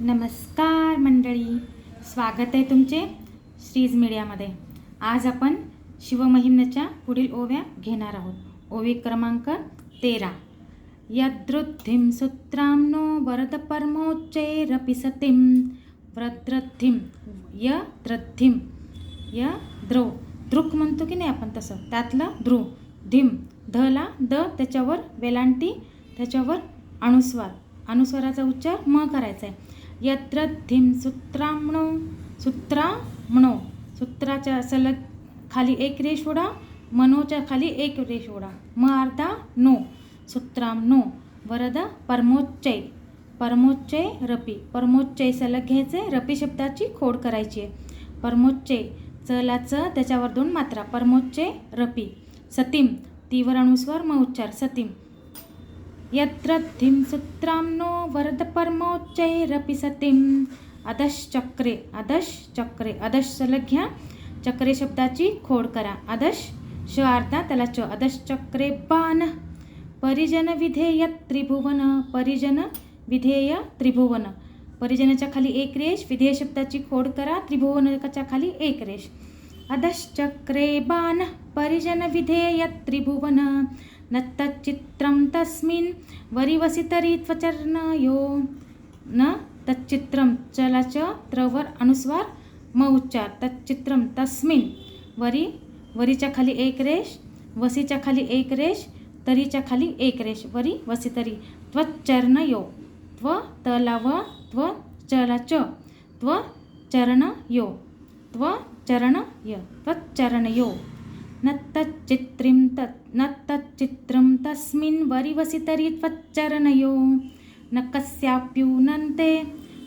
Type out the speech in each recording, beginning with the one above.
नमस्कार मंडळी. स्वागत आहे तुमचे श्रीज मीडियामध्ये. आज आपण शिवमहिम्नच्या पुढील ओव्या घेणार आहोत. ओवी क्रमांक तेरा. यदृद्धिं सूत्रांनो वरद परमोच्चैरपि सतीं व्रद्रद्धिं य द्रद्धिं य द्रव दृक म्हणतो की नाही आपण तसं? त्यातलं ध्रुव धिम धला द त्याच्यावर वेलांटी त्याच्यावर अनुस्वार अनुस्वाराचा उच्चार म करायचा आहे यत्र धिम सूत्रामणो सूत्रामणो सूत्राच्या सलग खाली एक रेष ओढा मनोच्या खाली एक रेष ओढा. म अर्धा नो सूत्रामनो वरद परमोच्चय. परमोच्चय रपी. परमोच्चय सलग घ्यायचे रपी शब्दाची खोड करायची. आहे परमोच्चय चला च त्याच्यावर दोन मात्रा. परमोच्चय रपी. सतीम तीवर अनुस्वार म उच्चार. सतीम यत्र धिं सूत्रांनो वरद सतीम् अधश्चक्रे अधश्चक्रे अधश घ्या चक्रे शब्दाची खोड करा। अधश श अर्धा त्याला च अधश्चक्रे बाण परिजन विधेय त्रिभुवन परिजन विधेय त्रिभुवन। परिजनाच्या खाली एक रेष विधेय शब्दाची खोड करा त्रिभुवनाच्या खाली एक रेष। अधश्चक्रे बाण परिजन विधेय त्रिभुवन। न तच्चित्रं तस्मिन् वरिवसितरी त्वचर्णयो न तच्चित्रं चला च त्रवर अनुस्वार म उच्चार तच्चित्रं तस्मिन् वरी वरीच्या खाली एक रेष वसीच्या खाली एक रेष तरीच्या खाली एक रेष वरी वसितरी त्वचर्णयो त्व तलाव त्व चला च त्व चरणयो त्व चरण य त्वच्चरणयो। न तच्चित्रिं तत् न तच्चित्रं तस्मिन् वरिवसितरि त्वच्चरणयो न कस्याप्यूनन्ते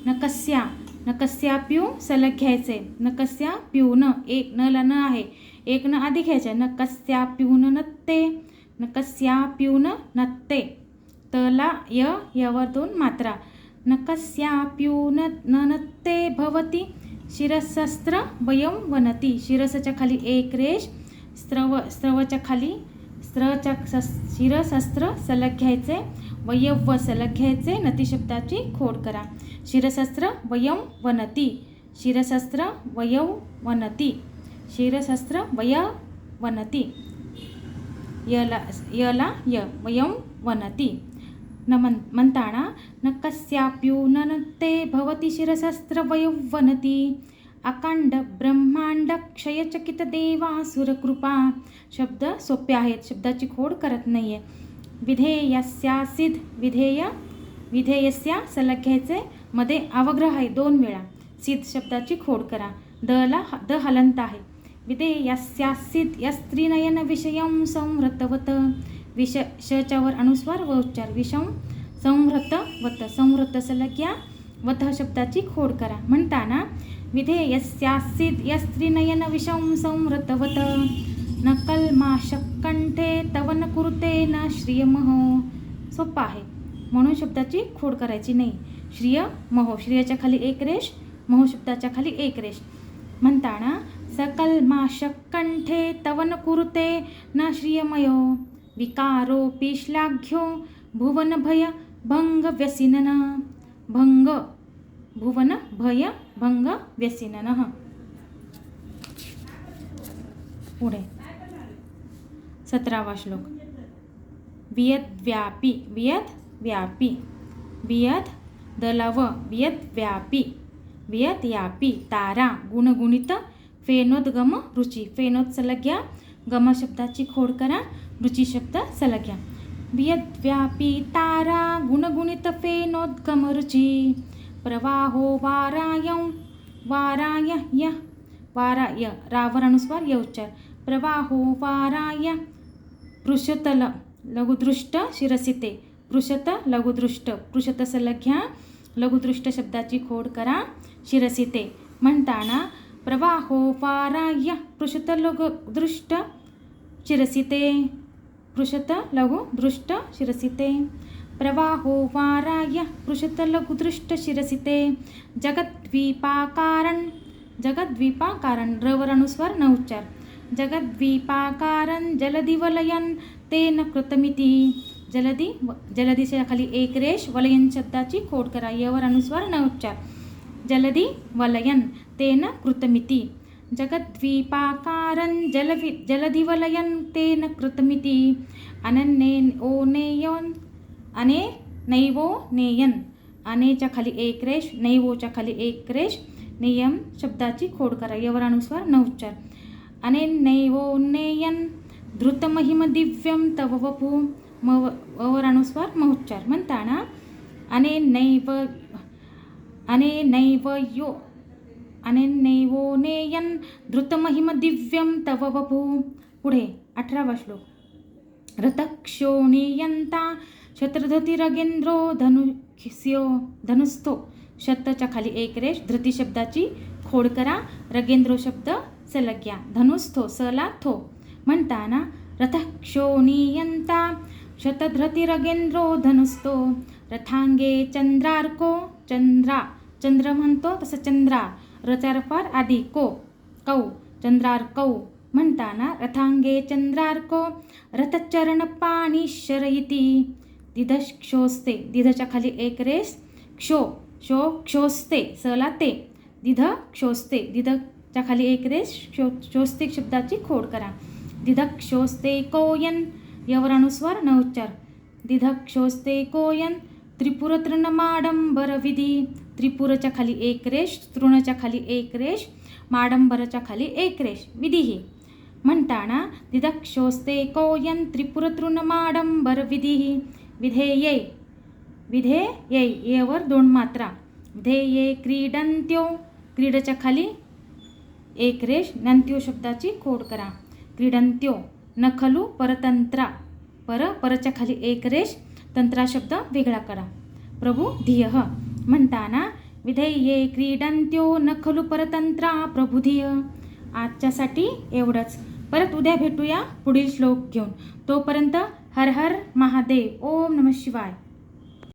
न कस्या न कस्याप्यू सलग घ्यायचे न कस्याप्यून एक न न आहे। एक न आधी घ्यायचे न कस्याप्यून नत्ते न कस्याप्यून नत्ते। तला य यवर दोन मात्रा। न कस्याप्यून न नत्ते भवती शिरसस्त्र वयं वनती। शिरसच्या खाली एक रेष स्त्रव स्त्रवच्या खाली स्त्रच्या सस शिरसस्त्र सलग घ्यायचे वयव सलग घ्यायचे नतीशब्दाची खोड करा. शिरशस्त्र वयं वनती. शिरसस्त्र वयव वनती. शिरसस्त्र वय वनती. यला यला य वयं वनती. न मन म्हणताना न कस्याप्यूनते भवती शिरशस्त्र वयौवनती अकांड ब्रह्मांड क्षयचकित देवासुरकृपा शब्द सोपे आहेत. शब्दाची खोड करत नाही आहे विधेयस्यासिद विधेय विधेयस्या सलग घ्यायचे मध्ये अवग्रह आहे दोन वेळा. सिद्ध शब्दाची खोड करा. दला द हलंत आहे. विधेयस्यासिद या स्त्रीनयन विषयं संहृतवत विष शच्यावर अनुस्वार व उच्चार. विषम संहृतवत संहृत सलग या वत शब्दाची खोड करा. म्हणताना विधेयस्यासिद या स्त्रीनयन विषम संहृतवत न कल्माशकंठे तव न कुरुते न श्रियमह सोपा आहे. म्हणून शब्दाची खोड करायची नाही. श्रिय महो. श्रियाच्या खाली एक रेष महो शब्दाच्या खाली एक रेष. म्हणताना सकल्माशकंठे तव न कुरुते न श्रियमयो. विकारोपि श्लाघ्यो भुवन भय भंग व्यसिनन भंग भुवन भय भंग व्यसिनन। पुढे. सतरावा श्लोक. वियद व्यापी वियद व्यापी वियद दलव वियद व्यापी वियद यापी तारा गुणगुणित फेनोद्गम रुची फेनोद सलग्या गम शब्दाची खोड करा रुची शब्द सलग्या वियद्व्यापी तारा गुणगुणित फेनोद्गम प्रवाहो वारायं वाराय य। वाराय रावर अनुस्वार य उच्चार। प्रवाहो वाराय पृषतल लघुदृष्ट शिरसिते। पृषत लघुदृष्ट। पृषत सलघ्या लघुदृष्ट शब्दाची खोड करा शिरसिते। म्हणताना प्रवाहो वाराय पृषत लघुदृष्ट शिरसिते। पृषत लघुदृष्ट शिरसिते प्रवाहो वाराय पृषत लघुदृष्ट शिरसिते जगद्वीपाकारण जगद्वीपाकारण रवर अनुस्वार न उच्चार जगद्वीपाकारं जलदिवलयन् तेन कृतमिति जलदी व जलदीच्या खाली एक रेष वलयन शब्दाची खोड करा यवर अनुस्वार न उच्चार जलदी वलयन तेन कृतमिती जगद्वीपाकारं जलवि जलधिवलयन् तेन कृतमिति। अनन्ये ओ अने नैवो नेयन। अनेच्या खाली एक रेष नैवोच्या खाली एक रेष नियम शब्दाची खोड करा यवर न उच्चार अने नैवो नेयन। धृतमहिम दिव्यम तव वपू। मव ववरानुस्वार महोच्चार म्हणताना अने नैव अने नैव यो अने नेयन धृतमहिम दिव्यम तव वपू। पुढे अठरावा श्लोक। रथक्षोणीयंता शत्रधतिरगेंद्रो धनुष्यो धनुस्थो शतच्या खाली एक रेष धृती शब्दाची खोड करा रगेंद्रो शब्द सलग्या धनुस्थो सला थो। म्हणताना रथक्षोणीयंता शतधृतिरगेंद्रो धनुस्तो। रथांगे चंद्रार्को चंद्रा। चंद्र म्हणतो तसं चंद्रा। रचारफार आधी को कौ चंद्रार्कौ म्हणताना रथांगे चंद्रार्को रथचरण पाणी दिधश क्षोस्ते दिधच्या खाली एक रेस क्षो क्षो क्षोस्ते सला ते। दिध क्षोस्ते दिधच्या खाली एक रेस क्षो क्षोस्तिक शब्दाची खोड करा। दिधक क्षोस्ते कोयन यावर अनुस्वार न उच्चार। दिधक क्षोस्ते कोयन त्रिपुर विधी। त्रिपुरच्या खाली एक रेष तृणच्या खाली एक रेष माडंबरच्या खाली एक रेष. विधी म्हणताना दिदक्षोस्ते कोयन त्रिपुर तृणमाडंबर विधी विधेये विधेये येवर दोन मात्रा. विधेये क्रीडंत्यो क्रीडच्या खाली एक रेष. नंत्यो शब्दाची खोड करा. क्रीडंत्यो नखलू परतंत्रा. पर परच्या खाली एक रेष. तंत्रा शब्द वेगळा करा. प्रभू धिय. म्हणताना विधेये क्रीडंत्यो नखलू परतंत्रा प्रभुधिय. आजच्यासाठी एवढंच. परत उद्या भेटूया पुढील श्लोक घेऊन. तोपर्यंत हर हर महादेव. ओम नम शिवाय.